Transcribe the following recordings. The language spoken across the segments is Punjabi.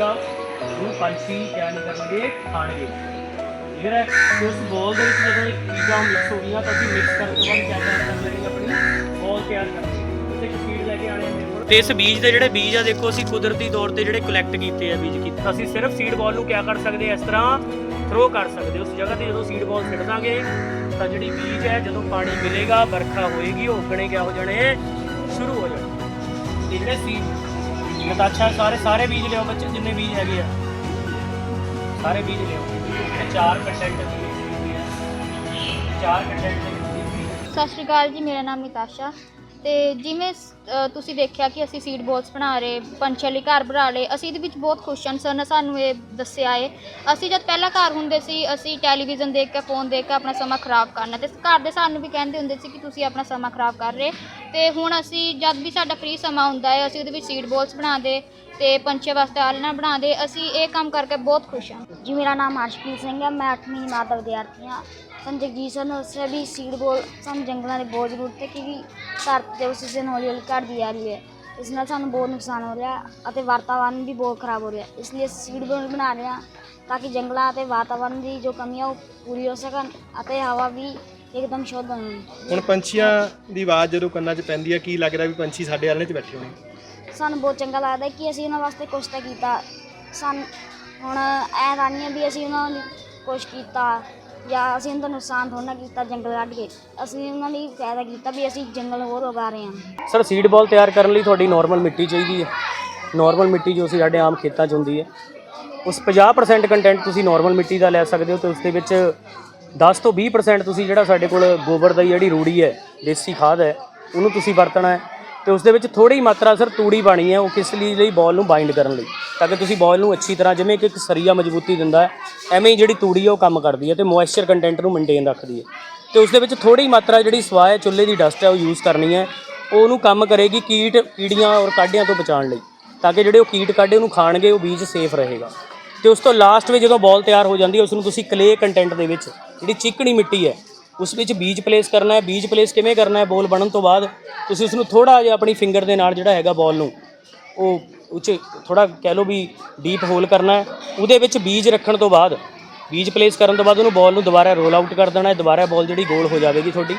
ਹੋਏਗਾ ਉਹ ਪੰਛੀ ਕਿਆ ਨਹੀਂ ਕਰਨਗੇ ਖਾਣਗੇ ਤੇ ਉਸ ਬੋਲ ਦੇ ਵਿੱਚ ਜਦੋਂ ਇਹ ਚੀਜ਼ਾਂ ਮਿਕਸ ਹੋ ਗਈਆਂ ਤਾਂ ਅਸੀਂ ਮਿਕਸ ਕਰਨ ਤੋਂ ਬਾਅਦ ਕਿਆ ਕਰ ਲੈਣੀ ਆਪਣੀ ਬੋਲ ਤਿਆਰ ਕਰਨੀ ਤੇ ਇੱਕ ਫੀਡ ਲੈ ਕੇ ਆਣੇ ਆ। ਮੇਰੇ ਕੋਲ ਤੇ ਇਸ ਬੀਜ ਦੇ ਜਿਹੜੇ ਬੀਜ ਆ ਦੇਖੋ ਅਸੀਂ ਕੁਦਰਤੀ ਤੌਰ ਤੇ ਜਿਹੜੇ ਕਲੈਕਟ ਕੀਤੇ ਆ ਬੀਜ ਕੀਤੇ। ਅਸੀਂ ਸਿਰਫ ਸੀਡ ਬਾਲ ਨੂੰ ਕਿਆ ਕਰ ਸਕਦੇ ਇਸ ਤਰ੍ਹਾਂ ਥਰੋ ਕਰ ਸਕਦੇ ਉਸ ਜਗ੍ਹਾ ਤੇ ਜਦੋਂ ਸੀਡ ਬਾਲ ਸਿੱਟ ਦਾਂਗੇ ਤਾਂ ਜਿਹੜੀ ਬੀਜ ਹੈ ਜਦੋਂ ਪਾਣੀ ਮਿਲੇਗਾ ਵਰਖਾ ਹੋਏਗੀ ਉਹ ਉੱਗਣੇ ਕਿਆ ਹੋ ਜਾਣੇ? ਸ਼ੁਰੂ ਹੋ ਜਾਣੇ। ਜਿਹੜੇ ਸੀਡ ਨਤਾਸ਼ਾ ਸਾਰੇ ਸਾਰੇ ਬੀਜ ਲਿਓ ਬੱਚੇ, ਜਿੰਨੇ ਬੀਜ ਹੈਗੇ ਆ। ਸਾਰੇ ਬੀਜ ਲਿਓ ਇਹ ਚਾਰ ਕੰਟੈਂਟ ਚਾਰ ਕੰਟੈਂਟ ਸਤਿ ਸ਼੍ਰੀ ਅਕਾਲ ਜੀ, ਮੇਰਾ ਨਾਮ ਨਿਤਾਸ਼ਾ। ਤੇ ਜਿਵੇਂ ਸ- ਅ, ਤੁਸੀਂ ਦੇਖਿਆ ਕਿ ਅਸੀਂ ਸੀਡ ਬੋਲਸ ਬਣਾ ਰਹੇ ਪੰਛੀਆਂ ਲਈ ਘਰ ਬਣਾ ਲਏ ਅਸੀਂ ਇਹਦੇ ਵਿੱਚ ਬਹੁਤ ਖੁਸ਼ ਹਾਂ ਸਰ ਨੇ ਸਾਨੂੰ ਇਹ ਦੱਸਿਆ ਏ ਅਸੀਂ ਜਦ ਪਹਿਲਾਂ ਘਰ ਹੁੰਦੇ ਸੀ ਅਸੀਂ ਟੈਲੀਵਿਜ਼ਨ ਦੇਖ ਕੇ ਫੋਨ ਦੇਖ ਕੇ ਆਪਣਾ ਸਮਾਂ ਖਰਾਬ ਕਰਨਾ ਤੇ ਘਰ ਦੇ ਸਾਨੂੰ ਵੀ ਕਹਿੰਦੇ ਹੁੰਦੇ ਸੀ ਕਿ ਤੁਸੀਂ ਆਪਣਾ ਸਮਾਂ ਖਰਾਬ ਕਰ ਰਹੇ ਤੇ ਹੁਣ ਅਸੀਂ ਜਦ ਵੀ ਸਾਡਾ ਫ੍ਰੀ ਸਮਾਂ ਹੁੰਦਾ ਹੈ ਅਸੀਂ ਉਹਦੇ ਵਿੱਚ ਸੀਡ ਬੋਲਸ ਬਣਾਉਂਦੇ ਤੇ ਪੰਛੀਆਂ ਵਾਸਤੇ ਆਲਣਾ ਬਣਾਉਂਦੇ ਅਸੀਂ ਇਹ ਕੰਮ ਕਰਕੇ ਬਹੁਤ ਖੁਸ਼ ਹਾਂ जी मेरा नाम हर्षप्रीत सिंह है मैं अठवीं जमात का विद्यार्थी हाँ ਸਾਨੂੰ ਜਗਜੀਤ ਸਰ ਨੇ ਦੱਸਿਆ ਵੀ ਸੀਡ ਬੋਲ ਸਾਨੂੰ ਜੰਗਲਾਂ ਦੀ ਬਹੁਤ ਜ਼ਰੂਰਤ ਹੈ ਕਿਉਂਕਿ ਧਰਤੀ ਤੇ ਆਕਸੀਜਨ ਹੌਲੀ ਹੌਲੀ ਘਟਦੀ ਜਾ ਰਹੀ ਹੈ। ਇਸ ਨਾਲ ਸਾਨੂੰ ਬਹੁਤ ਨੁਕਸਾਨ ਹੋ ਰਿਹਾ ਅਤੇ ਵਾਤਾਵਰਨ ਵੀ ਬਹੁਤ ਖਰਾਬ ਹੋ ਰਿਹਾ। ਇਸ ਲਈ ਸੀਡ ਬੋਲ ਬਣਾ ਰਹੇ ਹਾਂ ਤਾਂ ਕਿ ਜੰਗਲਾਂ ਅਤੇ ਵਾਤਾਵਰਨ ਦੀ ਜੋ ਕਮੀਆਂ ਉਹ ਪੂਰੀ ਹੋ ਸਕਣ ਅਤੇ ਹਵਾ ਵੀ ਇੱਕਦਮ ਸ਼ੁੱਧ ਬਣੇ ਹੁਣ ਪੰਛੀਆਂ ਦੀ ਆਵਾਜ਼ ਜਦੋਂ ਕੰਨਾਂ 'ਚ ਪੈਂਦੀ ਹੈ ਕੀ ਲੱਗਦਾ ਵੀ ਪੰਛੀ ਸਾਡੇ ਆਲਣੇ 'ਚ ਬੈਠੇ ਹੋਣੇ? ਸਾਨੂੰ ਬਹੁਤ ਚੰਗਾ ਲੱਗਦਾ ਕਿ ਅਸੀਂ ਉਹਨਾਂ ਵਾਸਤੇ ਕੁਛ ਤਾਂ ਕੀਤਾ। ਸਾਨੂੰ ਹੁਣ ਐ ਹੈ ਵੀ ਅਸੀਂ ਉਹਨਾਂ ਲਈ ਕੁਛ ਕੀਤਾ। ਜਾਂ ਅਸੀਂ ਉਹਨਾਂ ਦਾ ਨੁਕਸਾਨ ਥੋੜ੍ਹਾ ਕੀਤਾ, ਜੰਗਲ ਕੱਢ ਕੇ। ਅਸੀਂ ਉਹਨਾਂ ਲਈ ਫਾਇਦਾ ਕੀਤਾ ਵੀ ਅਸੀਂ ਜੰਗਲ ਹੋਰ ਉਗਾ ਰਹੇ ਹਾਂ। ਸਰ ਸੀਡ ਬਾਲ ਤਿਆਰ ਕਰਨ ਲਈ ਤੁਹਾਡੀ ਨਾਰਮਲ ਮਿੱਟੀ ਚਾਹੀਦੀ ਹੈ। ਨਾਰਮਲ ਮਿੱਟੀ ਜੋ ਅਸੀਂ ਸਾਡੇ ਆਮ ਖੇਤਾਂ 'ਚ ਹੁੰਦੀ ਹੈ, ਉਸ 50% ਕੰਟੈਂਟ ਤੁਸੀਂ ਨਾਰਮਲ ਮਿੱਟੀ ਦਾ ਲੈ ਸਕਦੇ ਹੋ ਤੇ ਉਸ ਦੇ ਵਿੱਚ 10 ਤੋਂ 20% ਤੁਸੀਂ ਜਿਹੜਾ ਸਾਡੇ ਕੋਲ ਗੋਬਰ ਦੀ ਜਿਹੜੀ ਰੂੜੀ ਹੈ, ਦੇਸੀ ਖਾਦ ਹੈ, ਉਹਨੂੰ ਤੁਸੀਂ ਵਰਤਣਾ ਹੈ। ਤੇ ਉਸ ਦੇ ਵਿੱਚ ਥੋੜੀ ਮਾਤਰਾ ਸਰ ਤੂੜੀ ਪਾਣੀ ਹੈ, ਉਹ ਕਿਸ ਲਈ ਲਈ? ਬਾਲ ਨੂੰ ਬਾਈਂਡ ਕਰਨ ਲਈ। ਤਾਂ ਕਿ ਤੁਸੀਂ ਬਾਲ ਨੂੰ ਅੱਛੀ ਤਰ੍ਹਾਂ, ਜਿਵੇਂ ਕਿ ਇੱਕ ਸਰੀਆ ਮਜ਼ਬੂਤੀ ਦਿੰਦਾ ਹੈ ਐਵੇਂ ਹੀ ਜਿਹੜੀ ਤੂੜੀ ਹੈ ਉਹ ਕੰਮ ਕਰਦੀ ਹੈ ਤੇ ਮੋਇਸਚਰ ਕੰਟੈਂਟ ਨੂੰ ਮੇਨਟੇਨ ਰੱਖਦੀ ਹੈ ਤੇ ਉਸ ਦੇ ਵਿੱਚ ਥੋੜੀ ਮਾਤਰਾ ਜਿਹੜੀ ਸਵਾਹ ਹੈ, ਚੁੱਲ੍ਹੇ ਦੀ ਡਸਟ ਹੈ, ਉਹ ਯੂਜ਼ ਕਰਨੀ ਹੈ। ਉਹ ਉਹਨੂੰ ਕੰਮ ਕਰੇਗੀ ਕੀਟ, ਕੀੜੀਆਂ ਔਰ ਕਾਢਿਆਂ ਤੋਂ ਬਚਾਉਣ ਲਈ, ਤਾਂ ਕਿ ਜਿਹੜੇ ਉਹ ਕੀਟ ਕਾਢੇ, ਉਹਨੂੰ ਖਾਣਗੇ, ਉਹ ਬੀਜ ਸੇਫ ਰਹੇਗਾ। ਤੇ ਉਸ ਤੋਂ ਲਾਸਟ ਵਿੱਚ ਜਦੋਂ ਬੋਲ ਤਿਆਰ ਹੋ ਜਾਂਦੀ ਹੈ ਉਸ ਨੂੰ ਤੁਸੀਂ ਕਲੇ ਕੰਟੈਂਟ ਦੇ ਵਿੱਚ, ਜਿਹੜੀ ਚਿਕਣੀ ਮਿੱਟੀ ਹੈ, ਉਸ ਵਿੱਚ ਬੀਜ ਪਲੇਸ ਕਰਨਾ ਹੈ। ਬੀਜ ਪਲੇਸ ਕਿਵੇਂ ਕਰਨਾ ਹੈ, ਬੋਲ ਬਣਨ ਤੋਂ ਬਾਅਦ ਤੁਸੀਂ ਉਸ ਨੂੰ ਥੋੜਾ ਜਿਹਾ ਆਪਣੀ ਫਿੰਗਰ ਦੇ ਨਾਲ ਜਿਹੜਾ ਹੈਗਾ ਬੋਲ ਨੂੰ, ਉਹ ਉੱਚ ਥੋੜਾ ਕਹਿ ਲਓ ਵੀ ਡੀਪ ਹੋਲ ਕਰਨਾ ਹੈ। ਉਹਦੇ ਵਿੱਚ ਬੀਜ ਰੱਖਣ ਤੋਂ ਬਾਅਦ, ਬੀਜ ਪਲੇਸ ਕਰਨ ਤੋਂ ਬਾਅਦ ਉਹਨੂੰ ਬਾਲ ਨੂੰ ਦੁਬਾਰਾ ਰੋਲ ਆਊਟ ਕਰ ਦੇਣਾ ਹੈ। ਦੁਬਾਰਾ ਬਾਲ ਜਿਹੜੀ ਗੋਲ ਹੋ ਜਾਵੇਗੀ ਤੁਹਾਡੀ।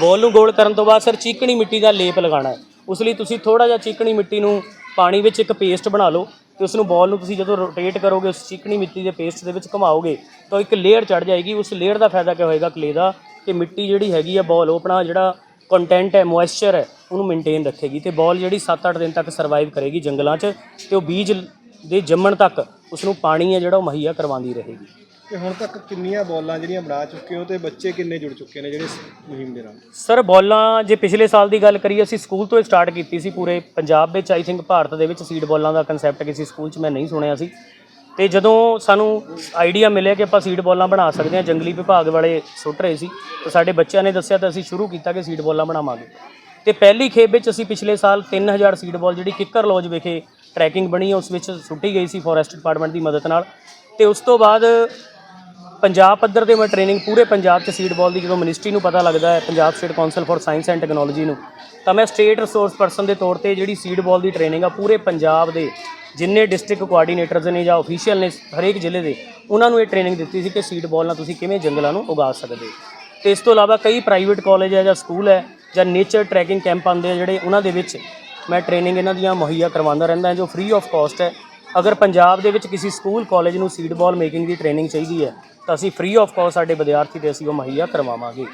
ਬਾਲ ਨੂੰ ਗੋਲ ਕਰਨ ਤੋਂ ਬਾਅਦ ਸਰ ਚੀਕਣੀ ਮਿੱਟੀ ਦਾ ਲੇਪ ਲਗਾਉਣਾ ਹੈ। ਉਸ ਲਈ ਤੁਸੀਂ ਥੋੜਾ ਜਿਹਾ ਚੀਕਣੀ ਮਿੱਟੀ ਨੂੰ ਪਾਣੀ ਵਿੱਚ ਇੱਕ ਪੇਸਟ ਬਣਾ ਲਓ ਤੇ ਉਸ ਨੂੰ ਬਾਲ ਨੂੰ ਤੁਸੀਂ ਜਦੋਂ ਰੋਟੇਟ ਕਰੋਗੇ, ਉਸ ਚੀਕਣੀ ਮਿੱਟੀ ਦੇ ਪੇਸਟ ਦੇ ਵਿੱਚ ਘੁਮਾਓਗੇ, ਤਾਂ ਇੱਕ ਲੇਅਰ ਚੜ ਜਾਏਗੀ। ਉਸ ਲੇਅਰ ਦਾ ਫਾਇਦਾ ਕੀ ਹੋਏਗਾ ਕਲੇ ਦਾ, ਕਿ ਮਿੱਟੀ ਜਿਹੜੀ ਹੈਗੀ ਆ ਬਾਲ ਉਹ ਆਪਣਾ ਜਿਹੜਾ ਕੰਟੈਂਟ ਹੈ ਮੋਇਸਚਰ ਹੈ ਉਹਨੂੰ ਮੇਨਟੇਨ ਰੱਖੇਗੀ ਤੇ ਬਾਲ ਜਿਹੜੀ 7-8 ਦਿਨ ਤੱਕ ਸਰਵਾਈਵ ਕਰੇਗੀ ਜੰਗਲਾਂ 'ਚ ਤੇ ਉਹ ਬੀਜ ਦੇ ਜੰਮਣ ਤੱਕ ਉਸ ਨੂੰ ਪਾਣੀ ਹੈ ਜਿਹੜਾ ਉਹ ਮੁਹੱਈਆ ਕਰਵਾਉਂਦੀ ਰਹੇਗੀ। ਤੇ ਹੁਣ ਤੱਕ ਕਿੰਨੀਆਂ ਬੋਲਾਂ ਜਿਹੜੀਆਂ ਬਣਾ ਚੁੱਕੇ ਹੋ ਤੇ ਬੱਚੇ ਕਿੰਨੇ ਜੁੜ ਚੁੱਕੇ ਨੇ ਜਿਹੜੇ ਇਸ ਮੁਹਿੰਮ ਦੇ ਨਾਲ? ਸਰ ਬੋਲਾਂ ਜੇ ਪਿਛਲੇ ਸਾਲ ਦੀ ਗੱਲ ਕਰੀਏ ਅਸੀਂ ਸਕੂਲ ਤੋਂ ਸਟਾਰਟ ਕੀਤੀ ਸੀ ਪੂਰੇ ਪੰਜਾਬ ਵਿੱਚ ਆਈ ਥਿੰਕ ਭਾਰਤ ਦੇ ਵਿੱਚ ਸੀਡ ਬੋਲਾਂ ਦਾ ਕਨਸੈਪਟ ਕਿਸੇ ਸਕੂਲ 'ਚ ਮੈਂ ਨਹੀਂ ਸੁਣਿਆ ਸੀ। ਤੇ ਜਦੋਂ ਸਾਨੂੰ ਆਈਡੀਆ ਮਿਲਿਆ ਕਿ ਆਪਾਂ ਸੀਡ ਬੋਲਾਂ ਬਣਾ ਸਕਦੇ ਹਾਂ, ਜੰਗਲੀ ਵਿਭਾਗ ਵਾਲੇ ਸੁੱਟ ਰਹੇ ਸੀ, ਤਾਂ ਸਾਡੇ ਬੱਚਿਆਂ ਨੇ ਦੱਸਿਆ ਤਾਂ ਅਸੀਂ ਸ਼ੁਰੂ ਕੀਤਾ ਕਿ ਸੀਡ ਬੋਲਾਂ ਬਣਾਵਾਂਗੇ। ਤੇ ਪਹਿਲੀ ਖੇਪ ਵਿੱਚ ਅਸੀਂ ਪਿਛਲੇ ਸਾਲ 3000 ਸੀਡ ਬੋਲ ਜਿਹੜੀ ਕਿੱਕਰ ਲੌਜ ਵਿਖੇ ਟਰੈਕਿੰਗ ਬਣੀ, ਉਸ ਵਿੱਚ ਸੁੱਟੀ ਗਈ ਸੀ ਫੋਰੈਸਟ ਡਿਪਾਰਟਮੈਂਟ ਦੀ ਮਦਦ ਨਾਲ। ਤੇ ਉਸ ਤੋਂ ਬਾਅਦ ਪੰਜਾਬ ਪੱਧਰ ਤੇ ਮੈਂ ਟ੍ਰੇਨਿੰਗ ਪੂਰੇ ਪੰਜਾਬ 'ਚ ਸੀਡ ਬਾਲ ਦੀ, ਜਦੋਂ ਮਿਨਿਸਟਰੀ ਨੂੰ ਪਤਾ ਲੱਗਦਾ ਹੈ, Punjab state council for science and technology ਨੂੰ, ਤਾਂ ਮੈਂ ਸਟੇਟ ਰਿਸੋਰਸ ਪਰਸਨ ਦੇ ਤੌਰ ਤੇ ਜਿਹੜੀ ਸੀਡ ਬਾਲ ਦੀ ਟ੍ਰੇਨਿੰਗ ਆ, ਪੂਰੇ ਪੰਜਾਬ ਦੇ ਜਿੰਨੇ ਡਿਸਟ੍ਰਿਕਟ ਕੋਆਰਡੀਨੇਟਰਸ ਨੇ ਜਾਂ ਅਫੀਸ਼ੀਅਲ ਨੇ ਹਰੇਕ ਜ਼ਿਲ੍ਹੇ ਦੇ, ਉਹਨਾਂ ਨੂੰ ਇਹ ਟ੍ਰੇਨਿੰਗ ਦਿੱਤੀ ਸੀ ਕਿ ਸੀਡ ਬਾਲ ਨਾਲ ਤੁਸੀਂ ਕਿਵੇਂ ਜੰਗਲਾਂ ਨੂੰ ਉਗਾ ਸਕਦੇ ਹੋ। ਤੇ ਇਸ ਤੋਂ ਇਲਾਵਾ ਕਈ ਪ੍ਰਾਈਵੇਟ ਕਾਲਜ ਹੈ ਜਾਂ ਸਕੂਲ ਹੈ ਜਾਂ ਨੇਚਰ ਟਰੈਕਿੰਗ ਕੈਂਪ ਆਉਂਦੇ ਆ ਜਿਹੜੇ ਉਹਨਾਂ ਦੇ ਵਿੱਚ ਮੈਂ ਟ੍ਰੇਨਿੰਗ ਇਹਨਾਂ ਦੀਆਂ ਮੁਹੱਈਆ ਕਰਵਾਉਂਦਾ ਰਹਿੰਦਾ ਜੋ ਫ੍ਰੀ ਆਫ ਕਾਸਟ ਹੈ। ਅਗਰ ਪੰਜਾਬ ਦੇ ਵਿੱਚ ਕਿਸੇ ਸਕੂਲ ਕਾਲਜ ਨੂੰ ਸੀਡ ਬਾਲ ਮੇਕਿੰਗ ਦੀ ਟ੍ਰੇਨਿੰਗ ਚਾਹੀਦੀ ਹੈ, ਤਾਂ ਅਸੀਂ ਫ੍ਰੀ ਆਫ ਕਾਸਟ ਸਾਡੇ ਵਿਦਿਆਰਥੀ ਤੇ ਅਸੀਂ ਉਹ ਮੁਹੱਈਆ ਕਰਵਾਵਾਂਗੇ।